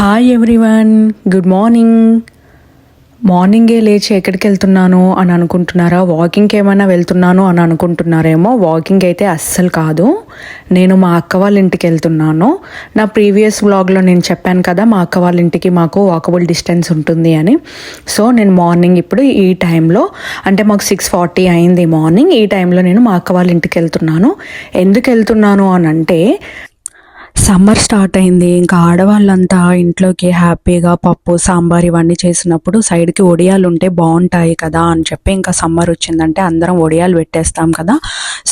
Hi everyone good morning మార్నింగే లేచి ఎక్కడికి వెళ్తున్నాను అని అనుకుంటున్నారా? వాకింగ్కి ఏమైనా వెళ్తున్నాను అని అనుకుంటున్నారేమో? వాకింగ్ అయితే అస్సలు కాదు. నేను మా అక్క వాళ్ళ ఇంటికి వెళ్తున్నాను. నా ప్రీవియస్ వ్లాగ్లో నేను చెప్పాను కదా మా అక్క వాళ్ళ ఇంటికి మాకు వాకబుల్ డిస్టెన్స్ ఉంటుంది అని. సో నేను మార్నింగ్ ఇప్పుడు ఈ టైంలో అంటే మాకు సిక్స్ ఫార్టీ అయింది మార్నింగ్ ఈ టైంలో నేను మా అక్క వాళ్ళ ఇంటికి వెళ్తున్నాను. ఎందుకు వెళ్తున్నాను అని అంటే సమ్మర్ స్టార్ట్ అయింది. ఇంకా ఆడవాళ్ళంతా ఇంట్లోకి హ్యాపీగా పప్పు సాంబార్ ఇవన్నీ చేసినప్పుడు సైడ్కి ఒడియాలు ఉంటే బాగుంటాయి కదా అని చెప్పి ఇంకా సమ్మర్ వచ్చిందంటే అందరం ఒడియాలు పెట్టేస్తాం కదా.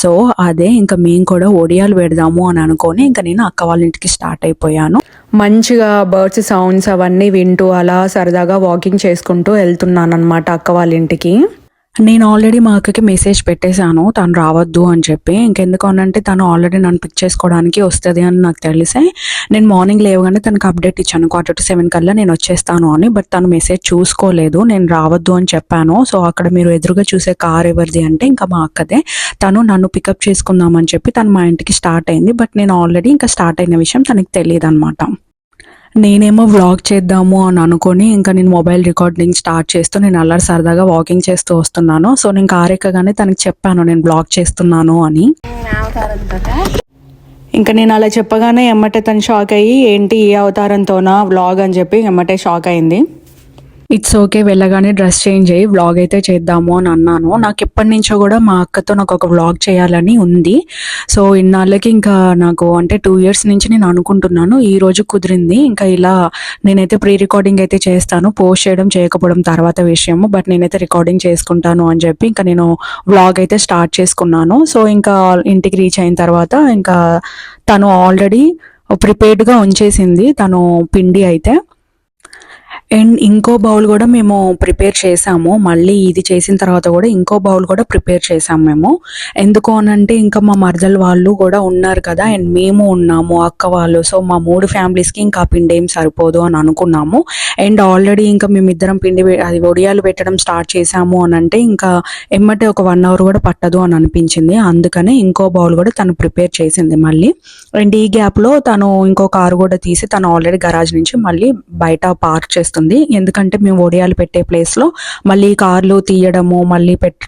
సో అదే ఇంకా మేము కూడా ఒడియాలు పెడదాము అని అనుకొని ఇంకా నేను అక్క వాళ్ళ ఇంటికి స్టార్ట్ అయిపోయాను. మంచిగా బర్డ్స్ సౌండ్స్ అవన్నీ వింటూ అలా సరదాగా వాకింగ్ చేసుకుంటూ వెళ్తున్నాను అనమాట అక్క వాళ్ళ ఇంటికి. నేను ఆల్రెడీ మా అక్కకి మెసేజ్ పెట్టేశాను తను రావద్దు అని చెప్పి. ఇంకెందుకు అనంటే తను ఆల్రెడీ నన్ను పిక్ చేసుకోవడానికి వస్తుంది అని నాకు తెలిసే. నేను మార్నింగ్ లేవగానే తనకు అప్డేట్ ఇచ్చాను. క్వార్టర్ టు సెవెన్ కల్లా నేను వచ్చేస్తాను అని బట్ తను మెసేజ్ చూసుకోలేదు. నేను రావద్దు అని చెప్పాను. సో అక్కడ మీరు ఎదురుగా చూసే కార్ ఎవరిది అంటే ఇంకా మా అక్కదే. తను నన్ను పికప్ చేసుకుందామని చెప్పి తను మా ఇంటికి స్టార్ట్ అయింది. బట్ నేను ఆల్రెడీ ఇంకా స్టార్ట్ అయిన విషయం తనకి తెలియదు అనమాట నేనేమో వ్లాగ్ చేద్దాము అని అనుకొని ఇంకా నేను మొబైల్ రికార్డింగ్ స్టార్ట్ చేస్తూ నేను అల్లరి సరదాగా వాకింగ్ చేస్తూ వస్తున్నాను. సో నేను కారెక్కగానే తనకి చెప్పాను నేను బ్లాగ్ చేస్తున్నాను అని. ఇంకా నేను అలా చెప్పగానే ఎమ్మటే తను షాక్ అయ్యి ఏంటి ఈ అవతారంతోనా వ్లాగ్ అని చెప్పి ఎమ్మటే షాక్ అయింది. ఇట్స్ ఓకే వెళ్ళగానే డ్రెస్ చేంజ్ అయ్యి వ్లాగ్ అయితే చేద్దాము అని అన్నాను. నాకు ఎప్పటి నుంచో కూడా మా అక్కతో నాకు ఒక వ్లాగ్ చేయాలని ఉంది. సో ఇన్నాళ్ళకి ఇంకా నాకు అంటే టూ ఇయర్స్ నుంచి నేను అనుకుంటున్నాను. ఈ రోజు కుదిరింది. ఇంకా ఇలా నేనైతే ప్రీ రికార్డింగ్ అయితే చేస్తాను. పోస్ట్ చేయడం చేయకపోవడం తర్వాత విషయము. బట్ నేనైతే రికార్డింగ్ చేసుకుంటాను అని చెప్పి ఇంకా నేను వ్లాగ్ అయితే స్టార్ట్ చేసుకున్నాను. సో ఇంకా ఇంటికి రీచ్ అయిన తర్వాత ఇంకా తను ఆల్రెడీ ప్రిపేర్డ్గా ఉంచేసింది. తను పిండి అయితే. అండ్ ఇంకో బౌల్ కూడా మేము ప్రిపేర్ చేసాము. మళ్ళీ ఇది చేసిన తర్వాత కూడా ఇంకో బౌల్ కూడా ప్రిపేర్ చేసాము మేము. ఎందుకు అనంటే ఇంకా మా మరదలు వాళ్ళు కూడా ఉన్నారు కదా అండ్ మేము ఉన్నాము అక్క వాళ్ళు. సో మా మూడు ఫ్యామిలీస్కి ఇంకా పిండి ఏం సరిపోదు అని అనుకున్నాము. అండ్ ఆల్రెడీ ఇంకా మేమిద్దరం పిండి అది ఒడియాలు పెట్టడం స్టార్ట్ చేసాము అని అంటే ఇంకా ఎమ్మటే ఒక వన్ అవర్ కూడా పట్టదు అని అనిపించింది. అందుకనే ఇంకో బౌల్ కూడా తను ప్రిపేర్ చేసింది మళ్ళీ. అండ్ ఈ గ్యాప్లో తను ఇంకో కారు కూడా తీసి తను ఆల్రెడీ గరాజ్ నుంచి మళ్ళీ బయట పార్క్ చేసి చేస్తుంది. ఎందుకంటే మేము ఒడియాలు పెట్టే ప్లేస్లో మళ్ళీ కార్లు తీయడము మళ్ళీ పెట్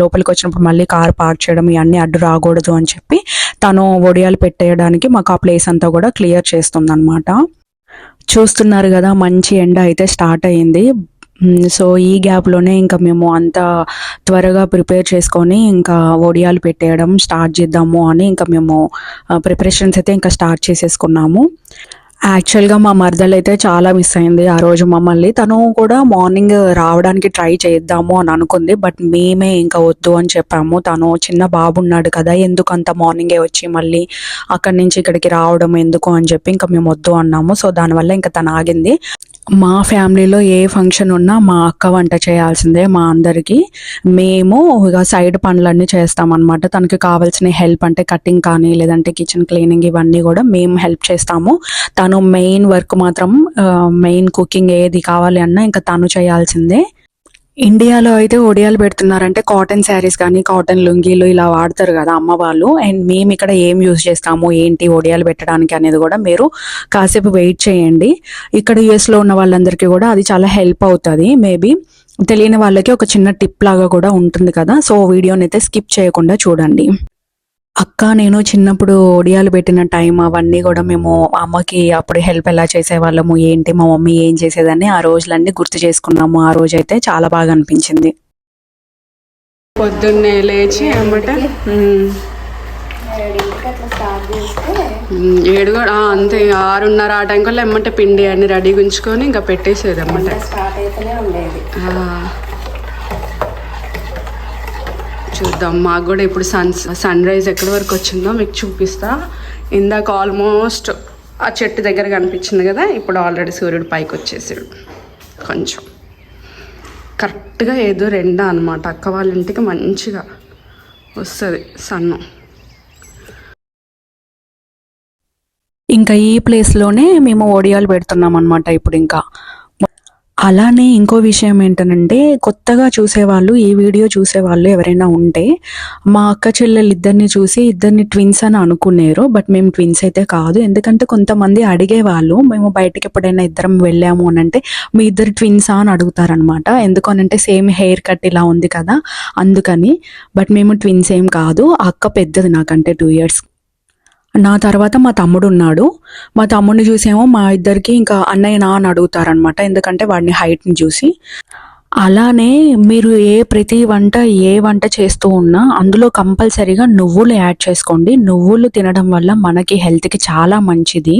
లోపలికి వచ్చినప్పుడు మళ్ళీ కార్ పార్క్ చేయడం ఇవన్నీ అడ్డు రాకూడదు అని చెప్పి తను ఒడియాలు పెట్టేయడానికి మాకు ఆ ప్లేస్ అంతా కూడా క్లియర్ చేస్తుంది అనమాట చూస్తున్నారు కదా మంచి ఎండ అయితే స్టార్ట్ అయ్యింది సో ఈ గ్యాప్లోనే ఇంకా మేము అంత త్వరగా ప్రిపేర్ చేసుకొని ఇంకా ఒడియాలు పెట్టేయడం స్టార్ట్ చేద్దాము అని ఇంకా మేము ప్రిపరేషన్స్ అయితే ఇంకా స్టార్ట్ చేసేసుకున్నాము. యాక్చువల్గా మా మరదలు అయితే చాలా మిస్ అయింది ఆ రోజు మమ్మల్ని. తను కూడా మార్నింగ్ రావడానికి ట్రై చేద్దాము అని అనుకుంది బట్ మేమే ఇంకా వద్దు అని చెప్పాము. తను చిన్న బాబు ఉన్నాడు కదా ఎందుకు అంత మార్నింగే వచ్చి మళ్ళీ అక్కడి నుంచి ఇక్కడికి రావడం ఎందుకు అని చెప్పి ఇంకా మేము వద్దు అన్నాము. సో దానివల్ల ఇంకా తను ఆగింది. మా ఫ్యామిలీలో ఏ ఫంక్షన్ ఉన్నా మా అక్క వంట చేయాల్సిందే మా అందరికీ. మేము ఇక సైడ్ పనులన్నీ చేస్తామన్నమాట. తనకి కావాల్సిన హెల్ప్ అంటే కటింగ్ కానీ లేదంటే కిచెన్ క్లీనింగ్ ఇవన్నీ కూడా మేము హెల్ప్ చేస్తాము. తను మెయిన్ వర్క్ మాత్రం మెయిన్ కుకింగ్ ఏది కావాలి అన్నా ఇంకా తను చేయాల్సిందే. ఇండియాలో అయితే ఒడియాలు పెడుతున్నారంటే కాటన్ శారీస్ కానీ కాటన్ లుంగీలు ఇలా వాడతారు కదా అమ్మ వాళ్ళు. అండ్ మేము ఇక్కడ ఏం యూజ్ చేస్తాము ఏంటి ఒడియాలు పెట్టడానికి అనేది కూడా మీరు కాసేపు వెయిట్ చేయండి. ఇక్కడ యుఎస్లో ఉన్న వాళ్ళందరికీ కూడా అది చాలా హెల్ప్ అవుతుంది. మేబీ తెలియని వాళ్ళకి ఒక చిన్న టిప్ లాగా కూడా ఉంటుంది కదా. సో వీడియోని అయితే స్కిప్ చేయకుండా చూడండి. అక్క నేను చిన్నప్పుడు ఒడియాలు పెట్టిన టైం అవన్నీ కూడా మేము అమ్మకి అప్పుడు హెల్ప్ ఎలా చేసేవాళ్ళము ఏంటి మా మమ్మీ ఏం చేసేదని ఆ రోజులన్నీ గుర్తు చేసుకున్నాము. ఆ రోజు అయితే చాలా బాగా అనిపించింది. పొద్దున్నే లేచి అన్నమాట ఏడు కూడా అంతే ఆరున్నర ఆ టైం కల్లా ఎమ్మంటే పిండి అన్ని రెడీగా ఉంచుకొని ఇంకా పెట్టేసేది అన్నమాట స్టార్ట్ అయితేనే ఉండేది. ఆ. చూద్దాం. మాకు కూడా ఇప్పుడు సన్ సన్ రైజ్ ఎక్కడి వరకు వచ్చిందో మీకు చూపిస్తా. ఇందాక ఆల్మోస్ట్ ఆ చెట్టు దగ్గర కనిపించింది కదా ఇప్పుడు ఆల్రెడీ సూర్యుడు పైకి వచ్చేసాడు. కొంచెం. కరెక్ట్గా ఏదో రెండా అనమాట అక్క వాళ్ళ ఇంటికి మంచిగా వస్తుంది సన్ను ఇంకా ఈ ప్లేస్లోనే మేము ఒడియాలు పెడుతున్నాం అనమాట ఇప్పుడు ఇంకా. అలానే ఇంకో విషయం ఏంటనంటే కొత్తగా చూసేవాళ్ళు ఈ వీడియో చూసేవాళ్ళు ఎవరైనా ఉంటే మా అక్క చెల్లెలు ఇద్దరిని చూసి ఇద్దరిని ట్విన్స్ అని అనుకునేరు బట్ మేము ట్విన్స్ అయితే కాదు. ఎందుకంటే కొంతమంది అడిగేవాళ్ళు మేము బయటకి ఎప్పుడైనా ఇద్దరం వెళ్ళాము అని అంటే మీ ఇద్దరు ట్విన్సా అని అడుగుతారనమాట. ఎందుకనంటే సేమ్ హెయిర్ కట్ ఇలా ఉంది కదా అందుకని. బట్ మేము ట్విన్స్ ఏం కాదు. అక్క పెద్దది నాకంటే టూ ఇయర్స్ నా తర్వాత మా తమ్ముడు ఉన్నాడు మా తమ్ముడిని చూసేమో మా ఇద్దరికి ఇంకా అన్నయ్య నా అని అడుగుతారనమాట ఎందుకంటే వాడిని హైట్ని చూసి. అలానే మీరు ఏ ప్రతి వంట ఏ వంట చేస్తూ ఉన్నా అందులో కంపల్సరీగా నువ్వులు యాడ్ చేసుకోండి. నువ్వులు తినడం వల్ల మనకి హెల్త్కి చాలా మంచిది.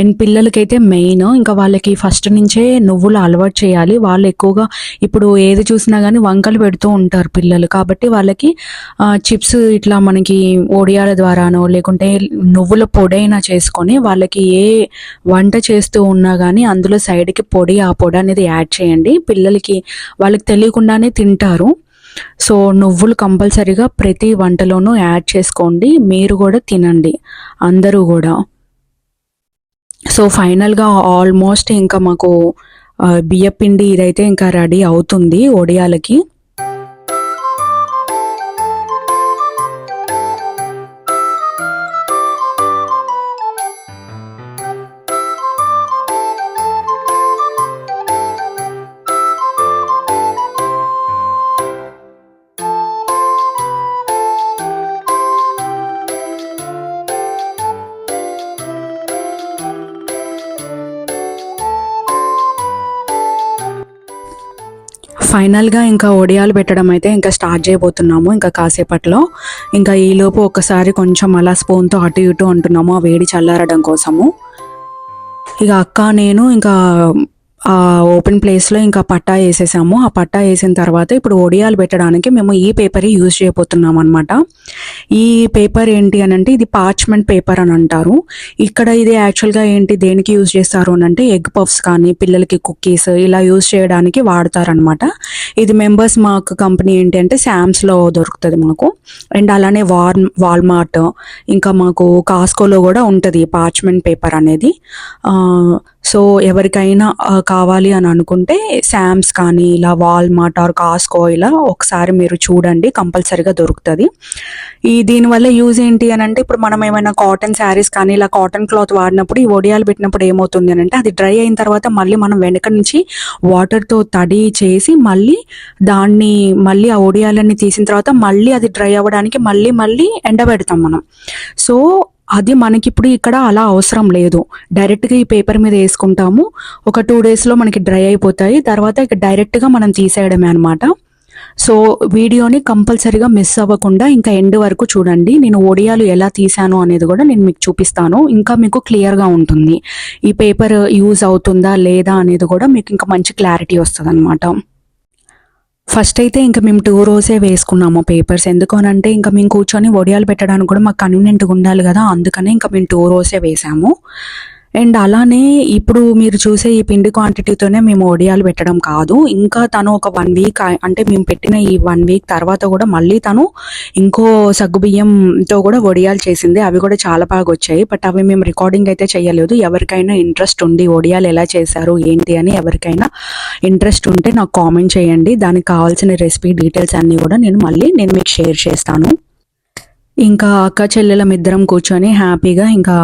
అండ్ పిల్లలకైతే మెయిన్ ఇంకా వాళ్ళకి ఫస్ట్ నుంచే నువ్వులు అలవాటు చేయాలి. వాళ్ళు ఎక్కువగా ఇప్పుడు ఏది చూసినా కానీ వంకలు పెడుతూ ఉంటారు పిల్లలు. కాబట్టి వాళ్ళకి చిప్స్ ఇట్లా మనకి ఒడియాల ద్వారానో లేకుంటే నువ్వుల పొడైనా చేసుకొని వాళ్ళకి ఏ వంట చేస్తూ ఉన్నా కానీ అందులో సైడ్కి పొడి ఆ పొడి అనేది యాడ్ చేయండి. పిల్లలకి వాళ్ళకి తెలియకుండానే తింటారు. సో నువ్వులు కంపల్సరీగా ప్రతి వంటలోనూ యాడ్ చేసుకోండి. మీరు కూడా తినండి. అందరూ కూడా. సో ఫైనల్గా ఆల్మోస్ట్ ఇంకా మాకు బియ్యపిండి ఇదైతే ఇంకా రెడీ అవుతుంది ఒడియాలకి. ఫైనల్గా ఇంకా ఒడియాలు పెట్టడం అయితే ఇంకా స్టార్ట్ చేయబోతున్నాము ఇంకా కాసేపట్లో. ఇంకా ఈలోపు ఒకసారి కొంచెం అలా స్పూన్తో అటు ఇటు అంటున్నాము ఆ వేడి చల్లారడం కోసము. ఇక అక్క నేను ఇంకా ఆ ఓపెన్ ప్లేస్లో ఇంకా పట్టా వేసేసాము. ఆ పట్టా వేసిన తర్వాత ఇప్పుడు ఒడియాలు పెట్టడానికి మేము ఈ పేపర్ యూజ్ చేయబోతున్నాం అనమాట ఈ పేపర్ ఏంటి అని అంటే ఇది పార్చ్మెంట్ పేపర్ అని అంటారు. ఇక్కడ ఇది యాక్చువల్గా ఏంటి దేనికి యూజ్ చేస్తారు అని అంటే ఎగ్ పఫ్స్ కానీ పిల్లలకి కుక్కీస్ ఇలా యూజ్ చేయడానికి వాడతారనమాట ఇది మెంబర్స్ మాకు కంపెనీ ఏంటి అంటే శామ్స్లో దొరుకుతుంది మాకు. అండ్ అలానే వార్ వాల్మార్ట్ ఇంకా మాకు కాస్కోలో కూడా ఉంటుంది పార్చ్మెంట్ పేపర్ అనేది. సో ఎవరికైనా కావాలి అని అనుకుంటే శామ్స్ కానీ ఇలా వాల్మార్ట్ ఆర్ కాస్కో ఇలా ఒకసారి మీరు చూడండి కంపల్సరీగా దొరుకుతుంది. ఈ దీనివల్ల యూజ్ ఏంటి అని అంటే ఇప్పుడు మనం ఏమైనా కాటన్ శారీస్ కానీ ఇలా కాటన్ క్లాత్ వాడినప్పుడు ఈ ఒడియాలు పెట్టినప్పుడు ఏమవుతుంది అని అంటే అది డ్రై అయిన తర్వాత మళ్ళీ మనం వెనక నుంచి వాటర్తో తడి చేసి మళ్ళీ దాన్ని మళ్ళీ ఆ ఒడియాలన్నీ తీసిన తర్వాత మళ్ళీ అది డ్రై అవ్వడానికి మళ్ళీ మళ్ళీ ఎండబెడతాం మనం. సో అది మనకి ఇప్పుడు ఇక్కడ అలా అవసరం లేదు. డైరెక్ట్గా ఈ పేపర్ మీద వేసుకుంటాము. ఒక టూ డేస్లో మనకి డ్రై అయిపోతాయి. తర్వాత ఇక డైరెక్ట్గా మనం తీసేయడమే అనమాట సో వీడియోని కంపల్సరీగా మిస్ అవ్వకుండా ఇంకా ఎండ్ వరకు చూడండి. నేను ఒడియాలు ఎలా తీసాను అనేది కూడా నేను మీకు చూపిస్తాను. ఇంకా మీకు క్లియర్గా ఉంటుంది. ఈ పేపర్ యూజ్ అవుతుందా లేదా అనేది కూడా మీకు ఇంకా మంచి క్లారిటీ వస్తుంది ఫస్ట్ అయితే ఇంకా మేము టూ రోజే వేసుకున్నాము పేపర్స్ ఎందుకు అని అంటే ఇంకా మేము కూర్చొని వడియాలు పెట్టడానికి కూడా మాకు కన్వీనియంట్గా ఉండాలి కదా అందుకనే ఇంకా మేము టూ రోజే వేసాము. అండ్ అలానే ఇప్పుడు మీరు చూసే ఈ పిండి క్వాంటిటీతోనే మేము ఒడియాలు పెట్టడం కాదు. ఇంకా తను ఒక వన్ వీక్ అంటే మేము పెట్టిన ఈ వన్ వీక్ తర్వాత కూడా మళ్ళీ తను ఇంకో సగ్గుబియ్యంతో కూడా వడియాలు చేసింది. అవి కూడా చాలా బాగా వచ్చాయి. బట్ అవి మేము రికార్డింగ్ అయితే చేయలేదు ఎవరికైనా ఇంట్రెస్ట్ ఉంది ఒడియాలు ఎలా చేశారు ఏంటి అని ఎవరికైనా ఇంట్రెస్ట్ ఉంటే నాకు కామెంట్ చేయండి. దానికి కావాల్సిన రెసిపీ డీటెయిల్స్ అన్నీ కూడా నేను మళ్ళీ నేను మీకు షేర్ చేస్తాను. ఇంకా అక్క చెల్లెలం ఇద్దరం కూర్చొని హ్యాపీగా ఇంకా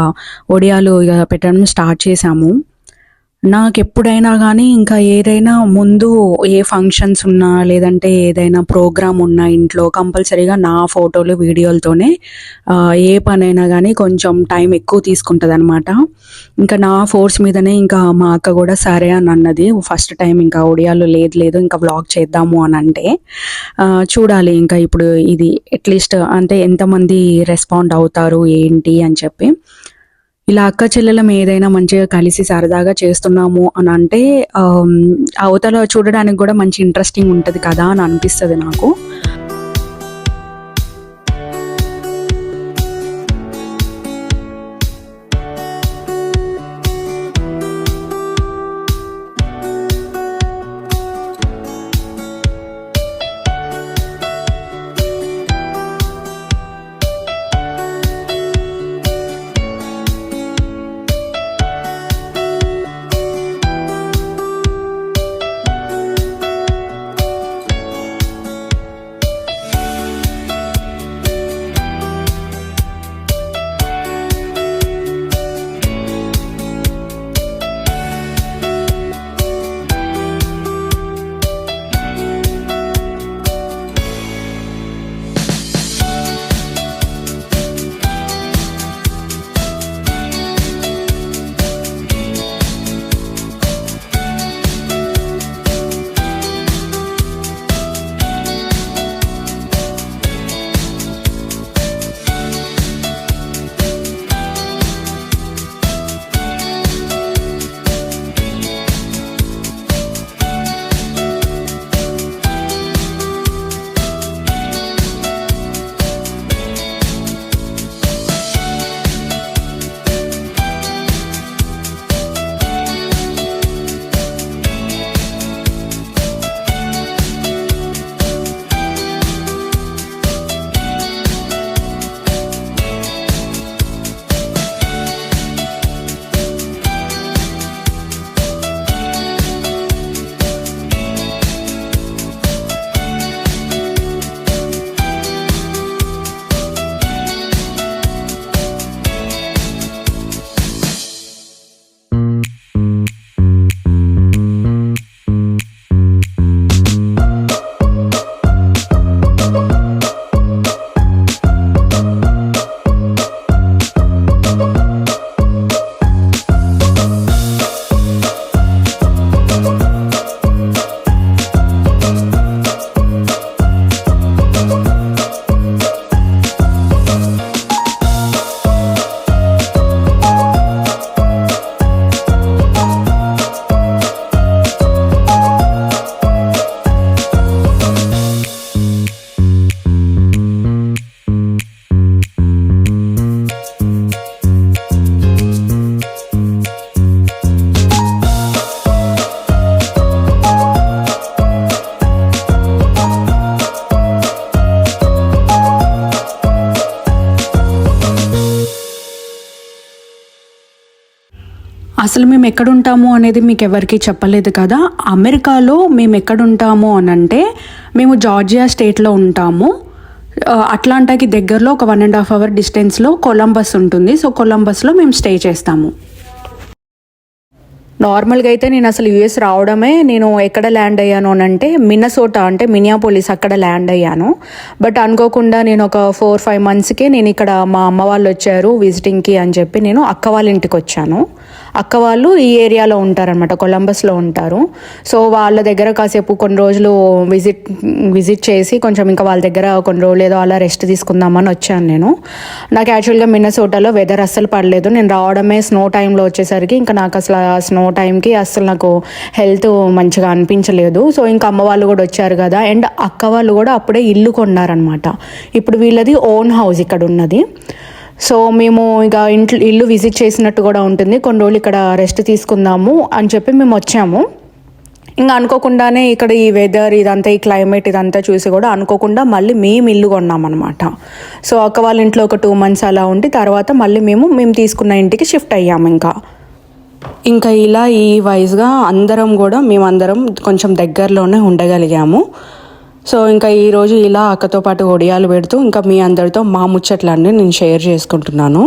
ఒడియాలు ఇక పెట్టడం స్టార్ట్ చేసాము నాకు ఎప్పుడైనా కానీ ఇంకా ఏదైనా ముందు ఏ ఫంక్షన్స్ ఉన్నా లేదంటే ఏదైనా ప్రోగ్రామ్ ఉన్నా ఇంట్లో కంపల్సరీగా నా ఫోటోలు వీడియోలతోనే ఏ పనైనా కానీ కొంచెం టైం ఎక్కువ తీసుకుంటుంది అనమాట ఇంకా నా ఫోర్స్ మీదనే ఇంకా మా అక్క కూడా సరే అని అన్నది. ఫస్ట్ టైం ఇంకా ఒడియాలు లేదు లేదు ఇంకా వ్లాగ్ చేద్దాము అని అంటే చూడాలి ఇంకా ఇప్పుడు ఇది అట్లీస్ట్ అంటే ఎంతమంది రెస్పాండ్ అవుతారు ఏంటి అని చెప్పి. ఇలా అక్క చెల్లెలం ఏదైనా మంచిగా కలిసి సరదాగా చేస్తున్నాము అని అంటే అవతల చూడడానికి కూడా మంచి ఇంట్రెస్టింగ్ ఉంటుంది కదా అని అనిపిస్తుంది నాకు. అసలు మేము ఎక్కడుంటాము అనేది మీకు ఎవరికి చెప్పలేదు కదా? అమెరికాలో మేము ఎక్కడుంటాము అని అంటే మేము జార్జియా స్టేట్లో ఉంటాము. అట్లాంటాకి దగ్గరలో ఒక వన్ అండ్ హాఫ్ అవర్ డిస్టెన్స్లో కొలంబస్ ఉంటుంది. సో కొలంబస్లో మేము స్టే చేస్తాము. నార్మల్గా అయితే నేను అసలు యూఎస్ రావడమే నేను ఎక్కడ ల్యాండ్ అయ్యాను అని అంటే మిన్నసోటా అంటే మినియాపోలిస్ అక్కడ ల్యాండ్ అయ్యాను. బట్ అనుకోకుండా నేను ఒక ఫోర్ ఫైవ్ మంత్స్కే నేను ఇక్కడ మా అమ్మ వాళ్ళు వచ్చారు విజిటింగ్కి అని చెప్పి నేను అక్క వాళ్ళ ఇంటికి వచ్చాను. అక్క వాళ్ళు ఈ ఏరియాలో ఉంటారనమాట కొలంబస్లో ఉంటారు. సో వాళ్ళ దగ్గర కాసేపు కొన్ని రోజులు విజిట్ విజిట్ చేసి కొంచెం ఇంకా వాళ్ళ దగ్గర కొన్ని రోజులు ఏదో అలా రెస్ట్ తీసుకుందామని వచ్చాను నేను. నాకు యాక్చువల్గా మిన్నసోటాలో వెదర్ అస్సలు పడలేదు. నేను రావడమే స్నో టైంలో వచ్చేసరికి ఇంకా నాకు అసలు స్నో టైంకి అసలు నాకు హెల్త్ మంచిగా అనిపించలేదు. సో ఇంకా అమ్మ వాళ్ళు కూడా వచ్చారు కదా. అండ్ అక్క వాళ్ళు కూడా అప్పుడే ఇల్లు కొన్నారనమాట ఇప్పుడు వీళ్ళది ఓన్ హౌస్ ఇక్కడ ఉన్నది. సో మేము ఇక ఇంట్లో ఇల్లు విజిట్ చేసినట్టు కూడా ఉంటుంది. కొన్ని రోజులు ఇక్కడ రెస్ట్ తీసుకుందాము అని చెప్పి మేము వచ్చాము. ఇంకా అనుకోకుండానే ఇక్కడ ఈ వెదర్ ఇదంతా ఈ క్లైమేట్ ఇదంతా చూసి కూడా అనుకోకుండా మళ్ళీ మేము ఇల్లు కొన్నామన్నమాట. సో అక్క వాళ్ళ ఇంట్లో ఒక టూ మంత్స్ అలా ఉండి తర్వాత మళ్ళీ మేము మేము తీసుకున్న ఇంటికి షిఫ్ట్ అయ్యాము ఇంకా. ఇంకా ఇలా ఈ వైజ్గా అందరం కూడా మేమందరం కొంచెం దగ్గరలోనే ఉండగలిగాము. సో ఇంకా ఈరోజు ఇలా అక్కతో పాటు ఒడియాలు పెడుతూ ఇంకా మీ అందరితో మా ముచ్చట్లన్నీ నేను షేర్ చేసుకుంటున్నాను.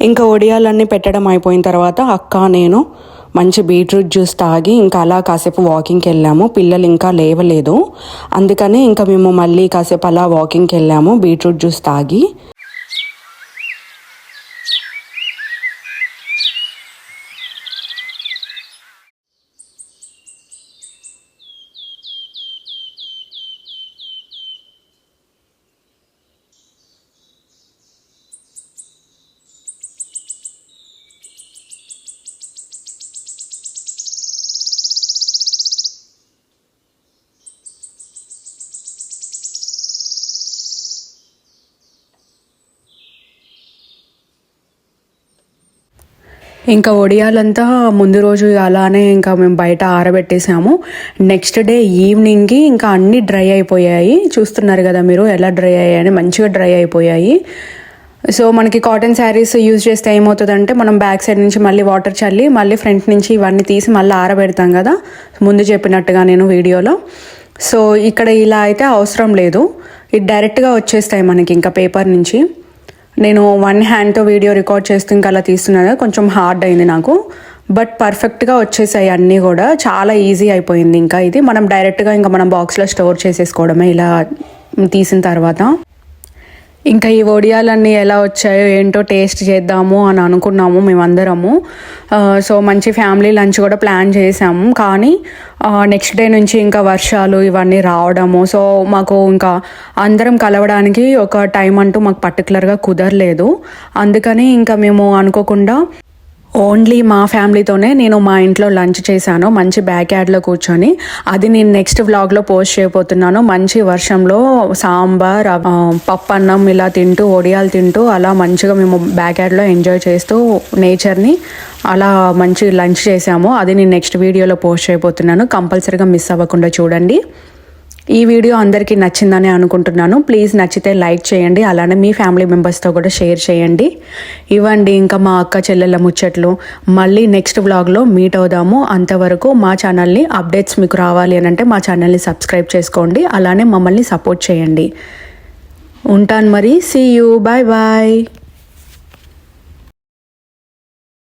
ఇంకా ఒడియాలన్నీ పెట్టడం అయిపోయిన తర్వాత అక్క నేను మంచి బీట్రూట్ జ్యూస్ తాగి ఇంకా అలా కాసేపు వాకింగ్కి వెళ్ళాము. పిల్లలు ఇంకా లేవలేదు. అందుకని ఇంకా మేము మళ్ళీ కాసేపు అలా వాకింగ్కి వెళ్ళాము బీట్రూట్ జ్యూస్ తాగి. ఇంకా ఒడియాలంతా ముందు రోజు అలానే ఇంకా మేము బయట ఆరబెట్టేసాము. నెక్స్ట్ డే ఈవినింగ్కి ఇంకా అన్నీ డ్రై అయిపోయాయి. చూస్తున్నారు కదా మీరు ఎలా డ్రై అయ్యాయని మంచిగా డ్రై అయిపోయాయి. సో మనకి కాటన్ శారీస్ యూజ్ చేస్తే ఏమవుతుందంటే మనం బ్యాక్ సైడ్ నుంచి మళ్ళీ వాటర్ చల్లి మళ్ళీ ఫ్రంట్ నుంచి ఇవన్నీ తీసి మళ్ళీ ఆరబెడతాం కదా. ముందు చెప్పినట్టుగా నేను వీడియోలో. సో ఇక్కడ ఇలా అయితే అవసరం లేదు. ఇది డైరెక్ట్గా వచ్చేస్తాయి మనకి ఇంకా పేపర్ నుంచి. నేను వన్ హ్యాండ్తో వీడియో రికార్డ్ చేస్తూ ఇంకా అలా తీస్తున్నాను. కొంచెం హార్డ్ అయింది నాకు. బట్ పర్ఫెక్ట్గా వచ్చేసాయి అన్నీ కూడా. చాలా ఈజీ అయిపోయింది ఇంకా ఇది. మనం డైరెక్ట్గా ఇంకా మనం బాక్స్లో స్టోర్ చేసేసుకోవడమే ఇలా తీసిన తర్వాత. ఇంకా ఈ వడియాలన్నీ ఎలా వచ్చాయో ఏంటో టేస్ట్ చేద్దాము అని అనుకున్నాము మేమందరము. సో మంచి ఫ్యామిలీ లంచ్ కూడా ప్లాన్ చేసాము. కానీ నెక్స్ట్ డే నుంచి ఇంకా వర్షాలు ఇవన్నీ రావడము. సో మాకు ఇంకా అందరం కలవడానికి ఒక టైం అంటూ మాకు పర్టికులర్గా కుదరలేదు. అందుకని ఇంకా మేము అనుకోకుండా ఓన్లీ మా ఫ్యామిలీతోనే నేను మా ఇంట్లో లంచ్ చేశాను మంచి బ్యాక్ యార్డ్లో కూర్చొని. అది నేను నెక్స్ట్ వ్లాగ్లో పోస్ట్ చేయబోతున్నాను. మంచి వర్షంలో సాంబార్ పప్పు అన్నం ఇలా తింటూ ఒడియాలు తింటూ అలా మంచిగా మేము బ్యాక్ యార్డ్లో ఎంజాయ్ చేస్తూ నేచర్ని అలా మంచి లంచ్ చేసాము అది నేను నెక్స్ట్ వీడియోలో పోస్ట్ చేయబోతున్నాను. కంపల్సరీగా మిస్ అవ్వకుండా చూడండి. ఈ వీడియో అందరికీ నచ్చిందని అనుకుంటున్నాను. ప్లీజ్ నచ్చితే లైక్ చేయండి అలానే మీ ఫ్యామిలీ మెంబర్స్తో కూడా షేర్ చేయండి. ఇవ్వండి ఇంకా మా అక్క చెల్లెళ్ళ ముచ్చట్లు. మళ్ళీ నెక్స్ట్ వ్లాగ్లో మీట్ అవుదాము. అంతవరకు మా ఛానల్ని అప్డేట్స్ మీకు రావాలి అని అంటే మా ఛానల్ని సబ్స్క్రైబ్ చేసుకోండి అలానే మమ్మల్ని సపోర్ట్ చేయండి. ఉంటాను మరి. See you bye bye